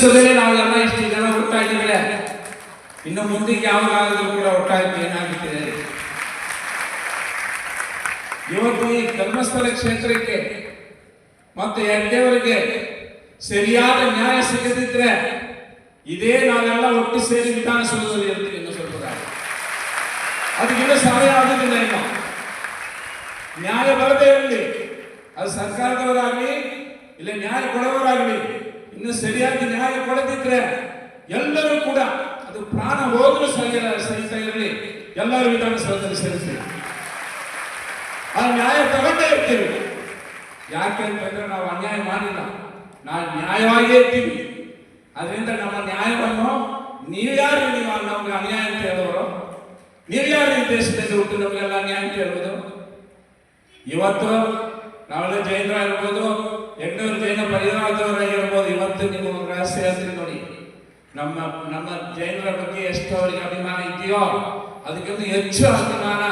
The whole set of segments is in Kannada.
ದೇಶದಲ್ಲೇ ನಾವೆಲ್ಲ ಇಷ್ಟು ಜನ ಒಟ್ಟಾಗಿದ್ರೆ ಇನ್ನು ಮುಂದಕ್ಕೆ ಯಾವಾಗಲೂ ಕೂಡ ಒಟ್ಟಾಗಿ ಏನಾಗುತ್ತಿದೆ? ಇವತ್ತು ಈ ಧರ್ಮಸ್ಥಳ ಕ್ಷೇತ್ರಕ್ಕೆ ಮತ್ತು ಎಡ್ಡೆಯವರಿಗೆ ಸರಿಯಾದ ನ್ಯಾಯ ಸಿಗದಿದ್ರೆ ಇದೇ ನಾವೆಲ್ಲ ಒಟ್ಟು ಸೇರಿ ವಿಧಾನಸೌಧದಲ್ಲಿ ಇರ್ತೀವಿ ಇನ್ನು ಸ್ವಲ್ಪ. ಅದಕ್ಕಿಂತ ಸಮಯ ಆಗುದಿಲ್ಲ ಇನ್ನು. ನ್ಯಾಯ ಬರದೇ ಇರಲಿ. ಅದು ಸರ್ಕಾರದವರಾಗಲಿ, ಇಲ್ಲ ನ್ಯಾಯ ಕೊಡೋರಾಗಲಿ ಇನ್ನು ಸರಿಯಾಗಿ ನ್ಯಾಯ ಕೊಡದಿದ್ರೆ ಎಲ್ಲರೂ ಕೂಡ ಅದು ಪ್ರಾಣ ಹೋದ್ರೂ ಸಹಿತ ಸಹಿತ ಇರಲಿ. ಎಲ್ಲರೂ ವಿಧಾನಸೌಧದಲ್ಲಿ ಸೇರಿಸ್ತೀವಿ. ಆ ನ್ಯಾಯ ತಗೊಂಡೇ ಇರ್ತೀವಿ. ಯಾಕೆ ಅಂತಂದ್ರೆ ನಾವು ಅನ್ಯಾಯ ಮಾಡಿಲ್ಲ. ನಾವು ನ್ಯಾಯವಾಗೇ ಇರ್ತೀವಿ. ಅದರಿಂದ ನಮ್ಮ ನ್ಯಾಯವನ್ನು ನೀವ್ಯಾರು ನೀವು ನಮ್ಗೆ ಅನ್ಯಾಯ ಅಂತ ಹೇಳೋರು? ನೀವ್ಯಾರು ಈ ದೇಶದಲ್ಲಿ ಹುಟ್ಟು ನಮಗೆಲ್ಲ ಅನ್ಯಾಯ ಅಂತ ಹೇಳೋದು ಇವತ್ತು ನಾವೆಲ್ಲ ಜೈನರ ಇರ್ಬೋದು ಎಂಟೂರು ಜೈನ ಪರಿವಾರದವರ ಇರ್ಬೋದು ಇವತ್ತು ನೀವು ಒಂದು ನೋಡಿ. ನಮ್ಮ ನಮ್ಮ ಜೈನರ ಬಗ್ಗೆ ಎಷ್ಟು ಅವರಿಗೆ ಅಭಿಮಾನ ಇದೆಯೋ ಅದಕ್ಕಿಂತ ಹೆಚ್ಚು ಅಭಿಮಾನ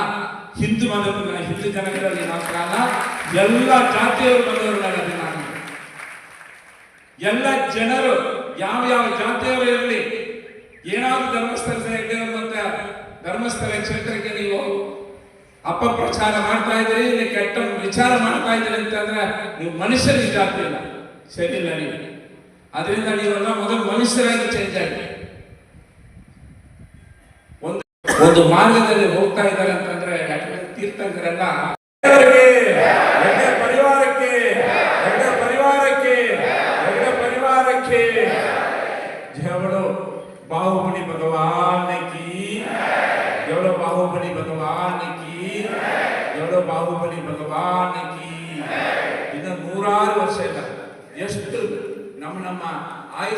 ಹಿಂದೂ ಮತದ ಹಿಂದೂ ಜನಗಳಲ್ಲಿ ಮಾತ್ರ ಅಲ್ಲ, ಎಲ್ಲ ಜಾತಿಯವರು ಬಂದವರಲ್ಲಿ ಅಭಿಮಾನ ಎಲ್ಲ ಜನರು ಯಾವ ಯಾವ ಜಾತಿಯವರು ಇರಲಿ, ಏನಾದರೂ ಧರ್ಮಸ್ಥಳ ಮತ್ತೆ ಧರ್ಮಸ್ಥಳ ಕ್ಷೇತ್ರಕ್ಕೆ ನೀವು ಅಪಪ್ರಚಾರ ಮಾಡ್ತಾ ಇದ್ದೀರಿ, ಇಲ್ಲಿ ಕೆಟ್ಟ ವಿಚಾರ ಮಾಡ್ತಾ ಇದ್ದೀರಿ ಅಂತಂದ್ರೆ ನೀವು ಮನುಷ್ಯರಿಗೆ ಜಾತಿ ಇಲ್ಲ. ಸರಿ ಇಲ್ಲ ನೀವು ಅದರಿಂದ ನೀವೆಲ್ಲ ಮೊದಲು ಮನುಷ್ಯರಾಗಿ ಚೇಂಜ್ ಆಗಿ. ಒಂದು ಒಂದು ಮಾರ್ಗದಲ್ಲಿ ಹೋಗ್ತಾ ಇದ್ದಾರೆ ಅಂತಂದ್ರೆ ಯಾಕಂದ್ರೆ ತೀರ್ಥಂಕರೆಲ್ಲ ಪರಿವಾರಕ್ಕೆ ಪರಿವಾರಕ್ಕೆ ಪರಿವಾರಕ್ಕೆ. ಜವಳು ಬಾಹುಬಲಿ ಭಗವಾನ್ ಕಿ. ಬಾಹುಬಲಿ ಭಗವಾನ್ ಕಿ. ಬಾಹುಬಲಿ ಭಗವಾನ್ ಕಿ. ಇನ್ನು ನೂರಾರು ವರ್ಷ ಇಲ್ಲ. ಎಷ್ಟು ನಮ್ಮ ನಮ್ಮ ಆಯುಷ್